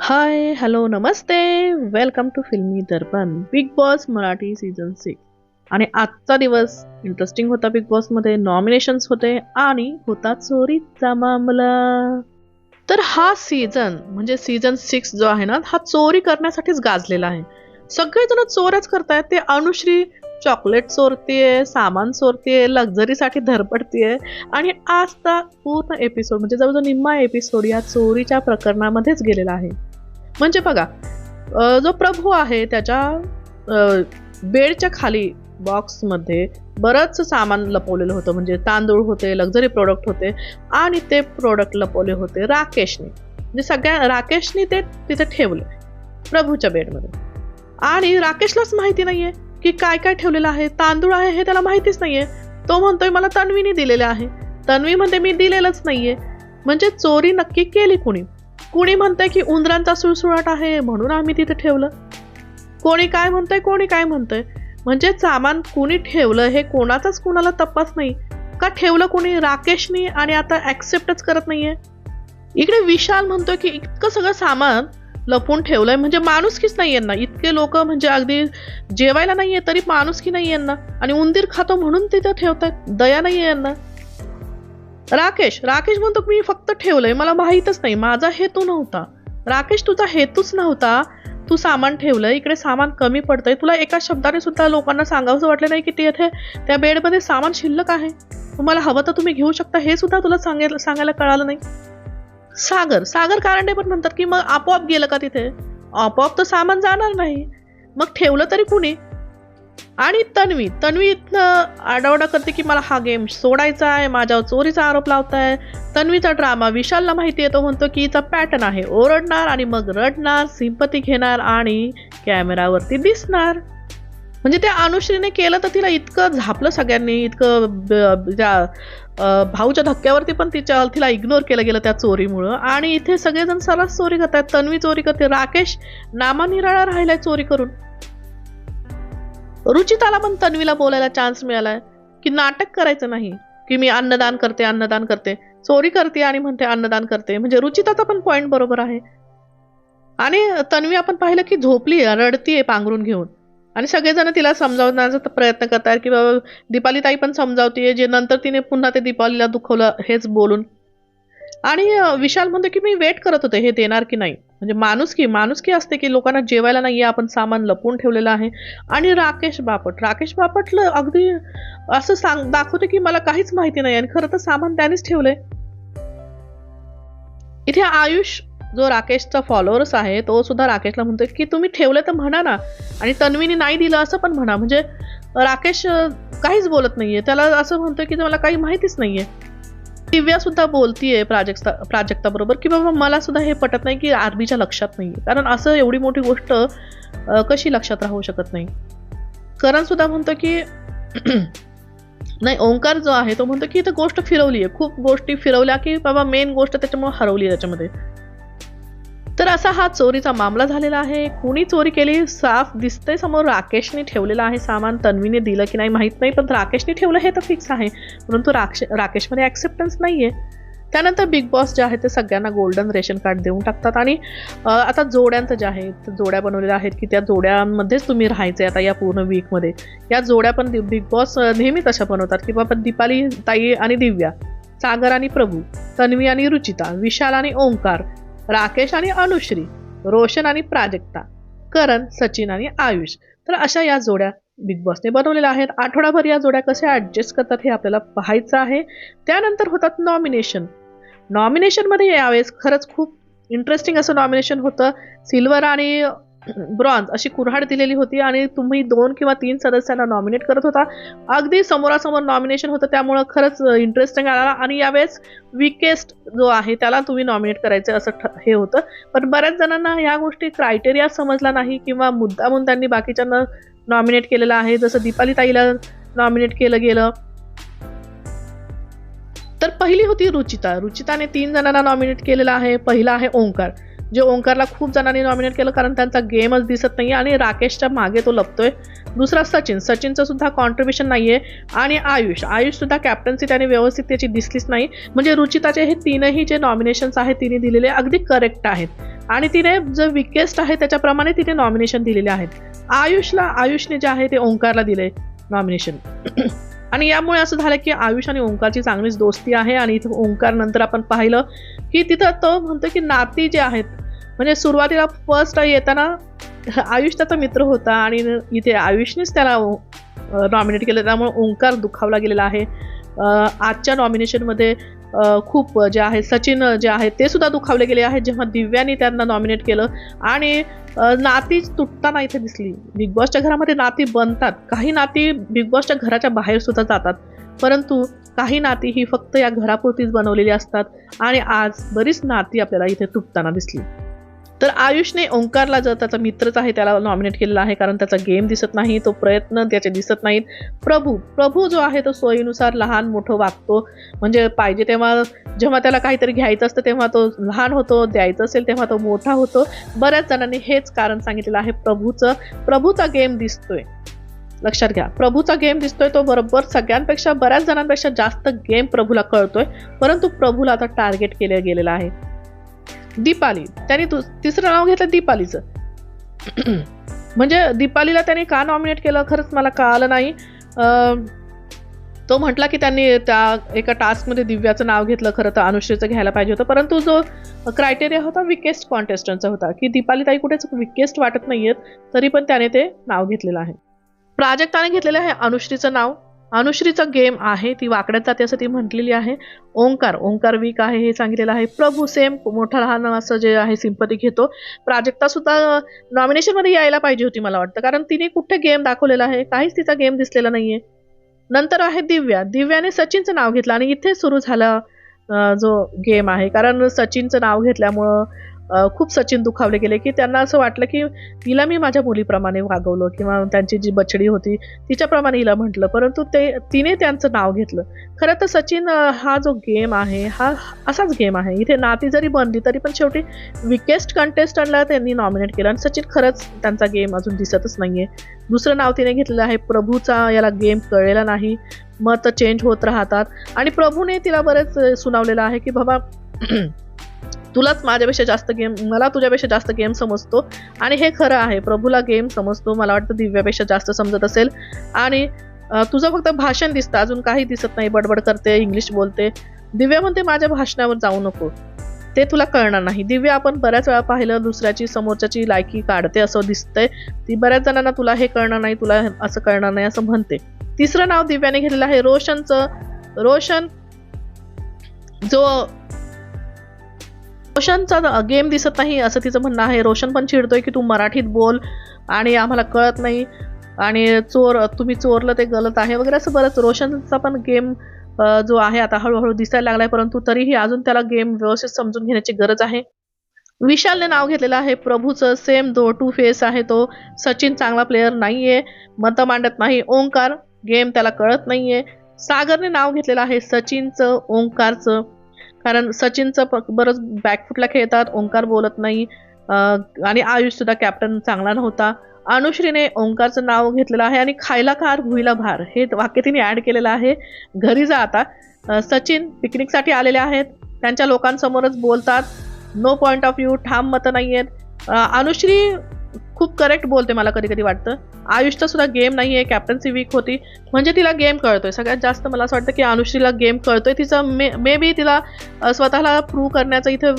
High hello Namaste. Welcome to Filmi Darpan Bigg Boss Marathi season six आणि आजचा दिवस interesting होता big बॉसमध्ये नॉमिनेशन्स होते आणि होता चोरीचा मामला. तर हा सीझन म्हणजे सीझन सिक्स जो आहे ना हा चोरी करण्यासाठीच गाजलेला आहे. सगळेजण चोरच करतायत ते अनुश्री चॉकलेट चोरतीये सामान चोरतीये लक्झरीसाठी धरपडतीये. आणि आज तर पूर्ण एपिसोड म्हणजे जवळजवळ निम्मा एपिसोड या चोरीच्या प्रकरणामध्येच गेलेला आहे. म्हणजे बघा जो प्रभू आहे त्याच्या बेडच्या खाली बॉक्समध्ये बरंच सामान लपवलेलं होतं. म्हणजे तांदूळ होते लक्झरी प्रोडक्ट होते आणि ते प्रोडक्ट लपवले होते राकेशने. म्हणजे सगळ्या राकेशने ते तिथे ठेवले प्रभूच्या बेडमध्ये. आणि राकेशलाच माहिती नाही आहे की काय काय ठेवलेलं आहे? तांदूळ आहे हे त्याला माहितीच नाहीये. तो म्हणतोय मला तन्वीने दिलेले आहे. तन्वी म्हणते मी दिलेलंच नाहीये. म्हणजे चोरी नक्की केली कुणी? कुणी म्हणतंय की उंदरांचा सुळसुळाट आहे म्हणून आम्ही तिथे ठेवलं? कोणी काय म्हणतंय कोणी काय म्हणतंय? म्हणजे सामान कुणी ठेवलं हे कोणाचाच कुणाला तपास नाही. का ठेवलं कुणी? राकेशनी आणि आता ऍक्सेप्टच करत नाहीये? इकडे विशाल म्हणतोय की इतकं सगळं सामान लपून ठेवलंय. म्हणजे माणुसकीच नाही यांना इतके लोक म्हणजे अगदी जेवायला नाहीये तरी माणुसकी नाही यांना आणि उंदीर खातो म्हणून तिथं ठेवतात दया नाहीये यांना राकेश राकेश म्हणतो मी फक्त ठेवलंय. मला माहीतच नाही. माझा हेतू नव्हता. राकेश तुझा हेतूच नव्हता. तू सामान ठेवलं इकडे सामान कमी पडतंय. तुला एका शब्दाने सुद्धा लोकांना सांगावंसं वाटलं नाही की ते त्या बेडमध्ये सामान शिल्लक आहे. तुम्हाला हवं तर तुम्ही घेऊ शकता. हे सुद्धा तुला सांगायला सांगायला कळालं नाही. सागर सागर कारंडे पण म्हणतात की मग आपोआप गेलं का तिथे? आपोआप तर सामान जाणार नाही. मग ठेवलं तरी कुणी? आणि तन्वी तन्वी इथनं आडावडा करते की मला हा गेम सोडायचा आहे माझ्यावर चोरीचा आरोप लावताय. तन्वीचा ड्रामा विशालला माहिती आहे तो म्हणतो की हिचा पॅटर्न आहे. ओरडणार आणि मग रडणार सिंपती घेणार आणि कॅमेरावरती दिसणार. म्हणजे त्या अनुश्रीने केलं तर तिला इतकं झापलं सगळ्यांनी इतकं ब- त्या भाऊच्या धक्क्यावरती पण तिच्या तिला इग्नोर केलं गेलं त्या चोरीमुळं. आणि इथे सगळेजण सरस चोरी करतायत. तन्वी चोरी करते राकेश नामानिराळा राहिलाय चोरी करून. रुचिताला पण तन्वीला बोलायला चान्स मिळालाय की नाटक करायचं नाही की मी अन्नदान करते अन्नदान करते. चोरी करते आणि म्हणते अन्नदान करते. म्हणजे रुचिताचा पण पॉइंट बरोबर आहे. आणि तन्वी आपण पाहिलं की झोपली रडतीये पांघरून घेऊन. आणि सगळेजण तिला समजावण्याचा प्रयत्न करतात की बाबा दीपाली ताई पण समजावतीये जे नंतर तिने पुन्हा ते दीपालीला दुखवलं हेच बोलून. आणि विशाल म्हणतो की मी वेट करत होते हे देणार की नाही? म्हणजे माणुसकी माणुसकी असते की लोकांना जेवायला नाही आपण सामान लपवून ठेवलेलं आहे. आणि राकेश बापट राकेश बापटलं अगदी असं सांग दाखवते की मला काहीच माहिती नाही आणि खरं तर सामान त्यानेच ठेवलंय. इथे आयुष जो राकेशचा फॉलोअर्स आहे तो सुद्धा राकेशला म्हणतोय की तुम्ही ठेवलं तर म्हणा ना. आणि तन्वीने नाही दिलं असं पण म्हणा. म्हणजे राकेश काहीच बोलत नाहीये. त्याला असं म्हणतोय की मला काही माहितीच नाहीये. दिव्या सुद्धा बोलतीये प्राजक्ता प्राजक्ता बरोबर की बाबा मला सुद्धा हे पटत नाही की आरबीच्या लक्षात नाहीये. कारण असं एवढी मोठी गोष्ट कशी लक्षात राहू शकत नाही? करण सुद्धा म्हणतो की नाही ओंकार जो आहे तो म्हणतो की इथं गोष्ट फिरवली आहे खूप गोष्टी फिरवल्या की बाबा मेन गोष्ट त्याच्यामुळे हरवली आहे त्याच्यामध्ये. तर असा हा चोरीचा मामला झालेला आहे. कुणी चोरी केली साफ दिसतंय समोर. राकेशने ठेवलेलं आहे सामान. तन्वीने दिलं की नाही माहीत नाही पण राकेशने ठेवलं हे तर फिक्स आहे. परंतु राक्ष राकेशमध्ये ॲक्सेप्टन्स नाही आहे त्यानंतर बिग बॉस जे आहे ते सगळ्यांना गोल्डन रेशन कार्ड देऊन टाकतात. आणि आता जोड्यांचं जे आहे जोड्या बनवलेल्या आहेत की त्या जोड्यांमध्येच तुम्ही राहायचे आता या पूर्ण वीकमध्ये या जोड्या पण बिग बॉस नेहमी तशा बनवतात की बाबा दीपाली ताई आणि दिव्या सागर आणि प्रभू तन्वी आणि रुचिता विशाल आणि ओंकार राकेश आणि अनुश्री रोशन आणि प्राजक्ता करण सचिन आणि आयुष. तर अशा या जोड्या बिग बॉसने बनवलेल्या आहेत. आठवडाभर या जोड्या कशा ॲडजस्ट करतात हे आपल्याला पाहायचं आहे. त्यानंतर होतात नॉमिनेशन नॉमिनेशनमध्ये यावेळेस खरंच खूप इंटरेस्टिंग असं नॉमिनेशन होतं. सिल्वर आणि ब्रॉन्झ अशी कुऱ्हाड दिलेली होती आणि तुम्ही दोन किंवा तीन सदस्यांना नॉमिनेट करत होता. अगदी समोरासमोर नॉमिनेशन होतं त्यामुळं खरंच इंटरेस्टिंग आला. आणि यावेळेस विकेस्ट जो आहे त्याला तुम्ही नॉमिनेट करायचं असं ठ- हे होतं. पण बऱ्याच जणांना ह्या गोष्टी क्रायटेरिया समजला नाही किंवा मुद्दामून त्यांनी बाकीच्यांना नॉमिनेट केलेलं आहे. जसं दीपाली ताईला नॉमिनेट केलं गेलं. तर पहिली होती रुचिता. रुचिताने तीन जणांना नॉमिनेट केलेलं आहे. पहिला आहे ओंकार. जे ओंकारला खूप जणांनी नॉमिनेट केलं कारण त्यांचा गेमच दिसत नाही आणि राकेशच्या मागे तो लपतोय. दुसरा सचिन. सचिनचं सुद्धा कॉन्ट्रीब्युशन नाही आहे आणि आयुष. आयुषसुद्धा कॅप्टन्सी त्याने व्यवस्थित त्याची दिसलीच नाही. म्हणजे रुचिताचे हे तीनही जे नॉमिनेशन्स आहेत तिने दिलेले अगदी करेक्ट आहेत. आणि तिने जे विकेस्ट आहे त्याच्याप्रमाणे तिने नॉमिनेशन दिलेले आहेत. आयुषला आयुषने जे आहे ते ओंकारला दिले नॉमिनेशन आणि यामुळे असं झालं की आयुष आणि ओंकारची चांगलीच दोस्ती आहे आणि इथं ओंकार नंतर आपण पाहिलं. की तिथं तो म्हणतो की नाती जे आहेत म्हणजे सुरुवातीला फर्स्ट येताना आयुष त्याचा मित्र होता आणि इथे आयुषनेच त्याला नॉमिनेट केलं. त्यामुळे ओंकार दुखावला गेलेला आहे. आजच्या नॉमिनेशनमध्ये खूप जे आहे सचिन जे आहे ते सुद्धा दुखावले गेले आहेत जेव्हा दिव्यानी त्यांना नॉमिनेट केलं. आणि नाती तुटताना इथे दिसली. बिग बॉसच्या घरामध्ये नाती बनतात. काही नाती बिग बॉसच्या घराच्या बाहेर सुद्धा जातात. परंतु काही नाती ही फक्त या घरापुरतीच बनवलेली असतात आणि आज बरीच नाती आपल्याला इथे तुटताना दिसली. तर आयुषने ओंकारला जर त्याचा मित्रच आहे त्याला नॉमिनेट केलेला आहे कारण त्याचा गेम दिसत नाही तो प्रयत्न त्याचे दिसत नाहीत. प्रभू प्रभू जो आहे तो सोयीनुसार लहान मोठं वागतो. म्हणजे पाहिजे तेव्हा जेव्हा त्याला काहीतरी घ्यायचं असतं तेव्हा तो लहान होतो द्यायचं असेल तेव्हा तो मोठा होतो. बऱ्याच जणांनी हेच कारण सांगितलेलं आहे प्रभूचं. प्रभूचा गेम दिसतोय. लक्षात घ्या. प्रभूचा गेम दिसतोय तो बरोबर सगळ्यांपेक्षा बऱ्याच जणांपेक्षा जास्त गेम प्रभूला कळतोय परंतु प्रभूला आता टार्गेट केलं गेलेलं आहे. दीपाली त्यांनी तिसरं नाव घेतलं दीपालीचं. म्हणजे दीपालीला त्यांनी का नॉमिनेट केलं? खरंच मला कळालं नाही. तो म्हटला की त्यांनी त्या एका टास्कमध्ये दिव्याचं नाव घेतलं खरं तर अनुश्रीचं घ्यायला पाहिजे होतं. परंतु जो क्रायटेरिया होता विकेस्ट कॉन्टेस्टंटचा होता. की दीपाली ताई कुठेच विकेस्ट वाटत नाहीयेत तरी पण त्याने ते नाव घेतलेलं आहे. प्राजक्ताने घेतलेलं आहे अनुश्रीचं नाव. अनुश्रीचं गेम आहे ती वाकड्यात जाते असं ती म्हटलेली आहे. ओंकार ओंकार वीक आहे हे सांगितलेलं आहे. प्रभू सेम मोठा लहान असं जे आहे सिंपती घेतो. प्राजक्ता सुद्धा नॉमिनेशनमध्ये यायला पाहिजे होती मला वाटतं. कारण तिने कुठे गेम दाखवलेला आहे काहीच तिचा गेम दिसलेला नाहीये. नंतर आहे दिव्या. दिव्याने सचिनचं नाव घेतलं आणि इथे सुरू झाला जो गेम आहे. कारण सचिनचं नाव घेतल्यामुळं खूप सचिन दुखावले गेले की त्यांना असं वाटलं की तिला मी माझ्या मुलीप्रमाणे वागवलं किंवा त्यांची जी बछडी होती तिच्याप्रमाणे हिला म्हटलं. परंतु ते तिने त्यांचं नाव घेतलं. खरं तर सचिन हा जो गेम आहे हा असाच गेम आहे. इथे नाती जरी बनली तरी पण शेवटी विकेस्ट कंटेस्टंटला त्यांनी नॉमिनेट केलं आणि सचिन खरंच त्यांचा गेम अजून दिसतच नाही आहे दुसरं नाव तिने घेतलेलं आहे प्रभूचा याला गेम कळलेला नाही. मत चेंज होत राहतात. आणि प्रभूने तिला बरेच सुनावलेलं आहे की बाबा तुलाच माझ्यापेक्षा जास्त गेम मला तुझ्यापेक्षा जास्त गेम समजतो. आणि हे खरं आहे प्रभूला गेम समजतो मला वाटतं दिव्यापेक्षा जास्त समजत असेल. आणि तुझं फक्त भाषण दिसतं अजून काही दिसत नाही बडबड करते इंग्लिश बोलते. दिव्या म्हणते माझ्या भाषणावर जाऊ नको. ते तुला कळणार नाही. दिव्या आपण बऱ्याच वेळा पाहिलं दुसऱ्याची समोरच्याची लायकी काढते असं दिसतंय. ती बऱ्याच जणांना तुला हे कळणार नाही तुला असं कळणार नाही असं म्हणते. तिसरं नाव दिव्याने घेतलेलं आहे रोशनचं. रोशन जो रोशनचा गेम दिसत नाही असं तिचं म्हणणं आहे. रोशन पण चिडतोय की तू मराठीत बोल आणि आम्हाला कळत नाही आणि चोर तुम्ही चोरलं ते गलत आहे वगैरे. असं बरंच रोशनचा पण गेम जो आहे आता हळूहळू दिसायला लागलाय. परंतु तरीही अजून त्याला गेम व्यवस्थित समजून घेण्याची गरज आहे. विशालने नाव घेतलेलं आहे प्रभूचं. सेम दो टू फेस आहे तो. सचिन चांगला प्लेअर नाहीये. मतं मांडत नाही. ओंकार गेम त्याला कळत नाहीये. सागरने नाव घेतलेलं आहे सचिनचं ओंकारचं. कारण सचिनचं प- बरंच बॅकफुटला खेळतात ओंकार बोलत नाही. आणि आयुष सुद्धा कॅप्टन चांगला नव्हता. अनुश्रीने ओंकारचं नाव घेतलेलं आहे आणि खायला कार भुईला भार. हे वाक्य तिने ऍड केलेलं आहे. घरी जा आता. सचिन पिकनिकसाठी आलेले आहेत. त्यांच्या लोकांसमोरच बोलतात. नो पॉईंट ऑफ व्ह्यू ठाम मतं नाही आहेत अनुश्री खूप करेक्ट बोलते मला कधी कधी वाटतं. आयुषचा सुद्धा गेम नाही आहे कॅप्टन्सी वीक होती. म्हणजे तिला गेम कळतोय. सगळ्यात जास्त मला असं वाटतं की अनुश्रीला गेम कळतोय. तिचं मे मे बी तिला स्वतःला प्रूव्ह करण्याचं इथे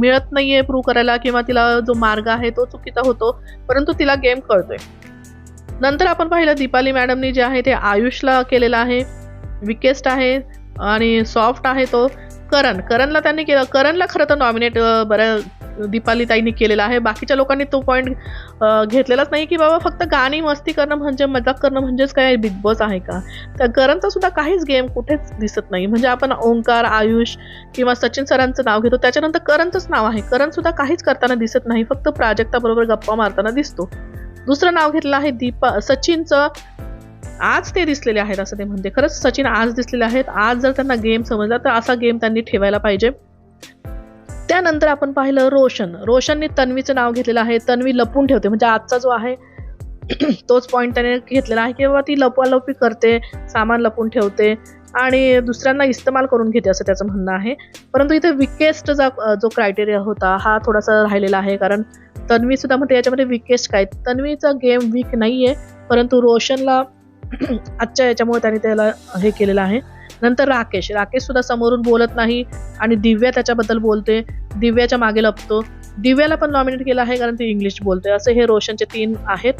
मिळत नाही आहे प्रूव्ह करायला किंवा तिला जो मार्ग आहे तो चुकीचा होतो परंतु तिला गेम कळतोय. नंतर आपण पाहिलं दीपाली मॅडमनी जे आहे ते आयुषला केलेलं आहे. विकेस्ट आहे आणि सॉफ्ट आहे तो. करण करणला त्यांनी केलं. करणला खरं तर नॉमिनेट बऱ्या दीपाली ताईंनी केलेला आहे. बाकीच्या लोकांनी तो पॉईंट घेतलेलाच नाही की बाबा फक्त गाणी मस्ती करणं म्हणजे मजाक करणं म्हणजेच काय? बिग बॉस आहे का? तर करणचा सुद्धा काहीच गेम कुठेच दिसत नाही. म्हणजे आपण ओंकार आयुष किंवा सचिन सरांचं नाव घेतो. त्याच्यानंतर करणचंच नाव आहे. करण सुद्धा काहीच करताना दिसत नाही. फक्त प्राजक्ताबरोबर गप्पा मारताना दिसतो. दुसरं नाव घेतलं आहे दीपा सचिनचं आज ते दिसलेले आहेत असं ते म्हणते. खरंच सचिन आज दिसलेले आहेत. आज जर त्यांना गेम समजला तर असा गेम त्यांनी ठेवायला पाहिजे. त्यानंतर आपण पाहिलं रोशन. रोशनने तन्वीचं नाव घेतलेलं आहे. तन्वी लपून ठेवते. म्हणजे आजचा जो आहे तोच पॉईंट त्याने घेतलेला आहे किंवा ती लपवालपी करते सामान लपून ठेवते आणि दुसऱ्यांना इस्तेमाल करून घेते असं त्याचं म्हणणं आहे. परंतु इथे विकेस्ट जो क्रायटेरिया होता हा थोडासा राहिलेला आहे. कारण तन्वी सुद्धा म्हणते याच्यामध्ये विकेस्ट काय? तन्वीचा गेम वीक नाही आहे परंतु रोशनला आजच्या याच्यामुळे त्याने त्याला हे केलेलं आहे. नंतर राकेश. राकेश सुद्धा समोरून बोलत नाही आणि दिव्या त्याच्याबद्दल बोलते दिव्याच्या मागे लपतो. दिव्याला पण नॉमिनेट केलं आहे कारण ती इंग्लिश बोलते असे हे रोशनचे तीन आहेत.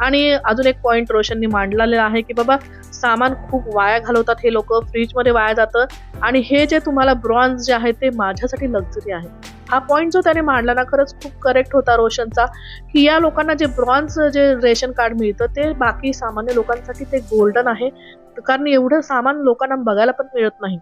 आणि अजून एक पॉईंट रोशननी मांडलेला आहे की बाबा सामान खूप वाया घालवतात हे लोक फ्रीजमध्ये वाया जातं. आणि हे जे तुम्हाला ब्रॉन्झ जे आहे ते माझ्यासाठी लक्झरी आहे. हा पॉईंट जो त्याने मांडला ना खरंच खूप करेक्ट होता रोशनचा की या लोकांना जे ब्रॉन्झ जे रेशन कार्ड मिळतं ते बाकी सामान्य लोकांसाठी ते गोल्डन आहे. कारण एवढं सामान लोकांना बघायला पण मिळत नाही.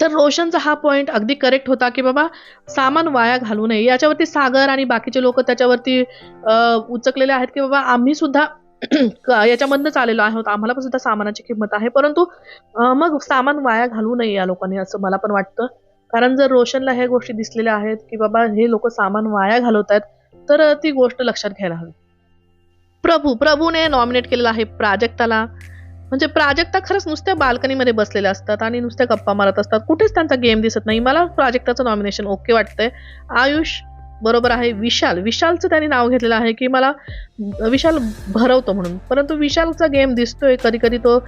तर रोशनचा हा पॉईंट अगदी करेक्ट होता की बाबा सामान वाया घालू नये. याच्यावरती सागर आणि बाकीचे लोक त्याच्यावरती उचकलेले आहेत की बाबा आम्ही सुद्धा याच्यामधनंच आलेलो आहोत. आम्हाला पण सुद्धा सामानाची किंमत आहे. परंतु मग सामान वाया घालू नये या लोकांनी असं मला पण वाटतं. कारण जर रोशनला ह्या गोष्टी दिसलेल्या आहेत की बाबा हे लोक सामान वाया घालवत आहेत तर ती गोष्ट लक्षात घ्यायला हवी. प्रभू प्रभूने नॉमिनेट केलेला आहे प्राजक्ताला. म्हणजे प्राजक्ता खरंच नुसत्या बाल्कनीमध्ये बसलेल्या असतात आणि नुसत्या गप्पा मारत असतात. कुठेच त्यांचा गेम दिसत नाही. मला प्राजक्ताचं नॉमिनेशन ओके वाटतंय. आयुष बरोबर आहे. विशाल विशालचं त्यांनी नाव घेतलेलं आहे की मला विशाल भरवतो म्हणून. परंतु विशालचा गेम दिसतोय कधी कधी तो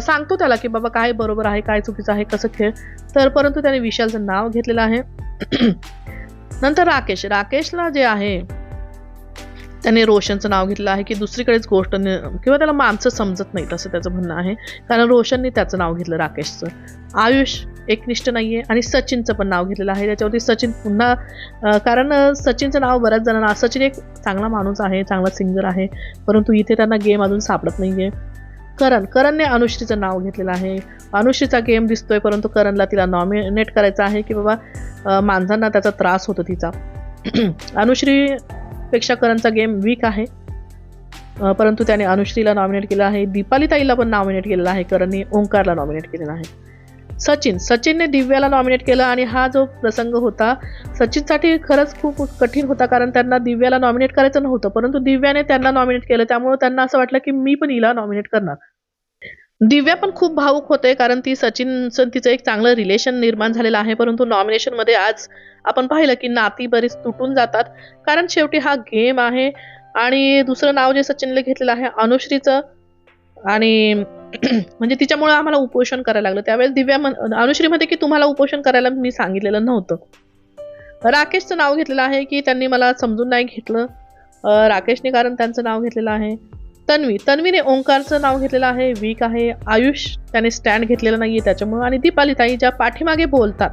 सांगतो त्याला की बाबा काय बरोबर आहे काय चुकीचं आहे कसं खेळ. तर परंतु त्याने विशालचं नाव घेतलेलं आहे. नंतर राकेश. राकेशला जे आहे त्याने रोशनचं नाव घेतलं आहे की दुसरीकडेच गोष्ट किंवा त्याला माणसं समजत नाहीत असं त्याचं म्हणणं आहे. कारण रोशनने त्याचं नाव घेतलं राकेशचं. आयुष एकनिष्ठ नाही आहे आणि सचिनचं पण नाव घेतलेलं आहे. त्याच्यावरती सचिन पुन्हा कारण सचिनचं नाव बऱ्याच जणांना सचिन एक चांगला माणूस आहे चांगला सिंगर आहे. परंतु इथे त्यांना गेम अजून सापडत नाही आहे करण करणने अनुश्रीचं नाव घेतलेलं आहे. अनुश्रीचा गेम दिसतोय परंतु करणला तिला नॉमिनेट करायचं आहे की बाबा माणसांना त्याचा त्रास होतो तिचा. अनुश्रीपेक्षा करणचा गेम वीक आहे. परंतु त्याने अनुश्रीला नॉमिनेट केलं आहे. दीपाली ताईला पण नॉमिनेट केलेलं आहे. करणने ओंकारला नॉमिनेट केलेला आहे. सचिन. सचिनने दिव्याला नॉमिनेट केलं आणि हा जो प्रसंग होता सचिनसाठी खरंच खूप कठीण होता कारण त्यांना दिव्याला नॉमिनेट करायचं नव्हतं. परंतु दिव्याने त्यांना नॉमिनेट केलं. त्यामुळे त्यांना असं वाटलं की मी पण हिला नॉमिनेट करणार. दिव्या पण खूप भावुक होते कारण ती सचिन तिचं एक चांगलं रिलेशन निर्माण झालेलं आहे. परंतु नॉमिनेशनमध्ये आज आपण पाहिलं की नाती बरीच तुटून जातात. कारण शेवटी हा गेम आहे. आणि दुसरं नाव जे सचिनने घेतलेलं आहे अनुश्रीचं. आणि म्हणजे तिच्यामुळे आम्हाला उपोषण करायला लागलं. त्यावेळेस दिव्या अनुश्रीमध्ये की तुम्हाला उपोषण करायला मी सांगितलेलं नव्हतं. राकेशचं नाव घेतलेलं आहे की त्यांनी मला समजून नाही घेतलं. राकेशने कारण त्यांचं नाव घेतलेलं आहे. तन्वी तन्वीने ओंकारचं नाव घेतलेलं आहे. वीक आहे. आयुष त्याने स्टँड घेतलेलं नाही आहे त्याच्यामुळं. आणि दीपाली ताई ज्या पाठीमागे बोलतात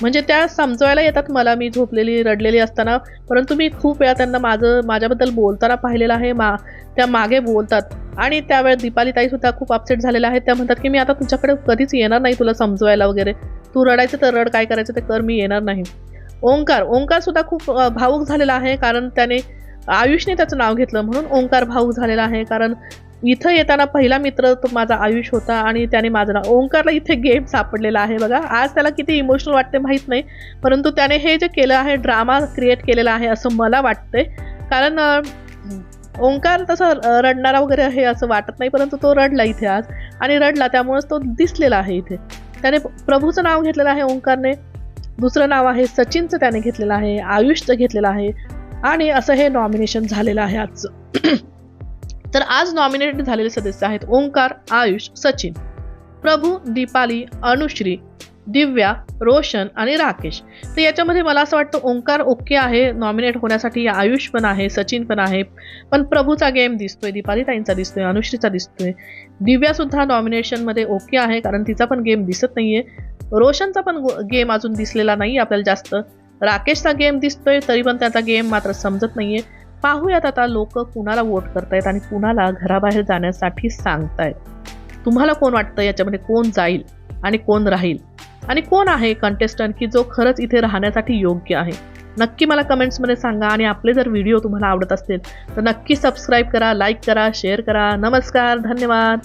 म्हणजे त्या समजवायला येतात मला मी झोपलेली रडलेली असताना. परंतु मी खूप वेळा त्यांना माझं माझ्याबद्दल बोलताना पाहिलेलं आहे मा त्या मागे बोलतात. आणि त्यावेळेस दीपाली ताई सुद्धा खूप अपसेट झालेल्या आहेत. त्या म्हणतात की मी आता तुझ्याकडे कधीच येणार नाही तुला समजवायला वगैरे. तू रडायचं तर रड काय करायचं ते कर मी येणार नाही. ओंकार ओंकार सुद्धा खूप भावूक झालेला आहे. कारण त्याने आयुषने त्याचं नाव घेतलं म्हणून ओंकार भाऊक झालेला आहे. कारण इथं येताना पहिला मित्र तो माझा आयुष होता आणि त्याने माझं नाव ओंकारला. इथे गेम सापडलेला आहे बघा. आज त्याला किती इमोशनल वाटते माहीत नाही परंतु त्याने हे जे केलं आहे ड्रामा क्रिएट केलेला आहे असं मला वाटतंय. कारण ओंकार तसं रडणारा वगैरे हे असं वाटत नाही परंतु तो रडला इथे आज. आणि रडला त्यामुळेच तो दिसलेला आहे इथे. त्याने प्रभूचं नाव घेतलेलं आहे ओंकारने. दुसरं नाव आहे सचिनचं त्याने घेतलेलं आहे आयुषचं घेतलेलं आहे. आणि असं हे नॉमिनेशन झालेलं आहे आजचं. तर आज नॉमिनेट झालेले सदस्य आहेत ओंकार आयुष सचिन प्रभू दीपाली अनुश्री दिव्या रोशन आणि राकेश. तर याच्यामध्ये मला असं वाटतं ओंकार ओके आहे नॉमिनेट होण्यासाठी आयुष पण आहे सचिन पण आहे. पण प्रभूचा गेम दिसतोय दीपाली ताईंचा दिसतोय अनुश्रीचा दिसतोय. दिव्यासुद्धा नॉमिनेशनमध्ये ओके आहे कारण तिचा पण गेम दिसत नाहीये. रोशनचा पण गेम अजून दिसलेला नाही आपल्याला जास्त. राकेशचा गेम दिसतोय तरी पण त्याचा गेम मात्र समजत नाहीये. पाहूयात आता लोक कुणाला वोट करतायत आणि कुणाला घराबाहेर जाण्यासाठी सांगतायत. तुम्हाला कोण वाटतं याच्यामध्ये कोण जाईल आणि कोण राहील? आणि कोण आहे कंटेस्टंट की जो खरंच इथे राहण्यासाठी योग्य आहे? नक्की मला कमेंट्समध्ये सांगा आणि आपले जर व्हिडिओ तुम्हाला आवडत असतील तर नक्की सबस्क्राईब करा लाईक करा शेअर करा. नमस्कार धन्यवाद.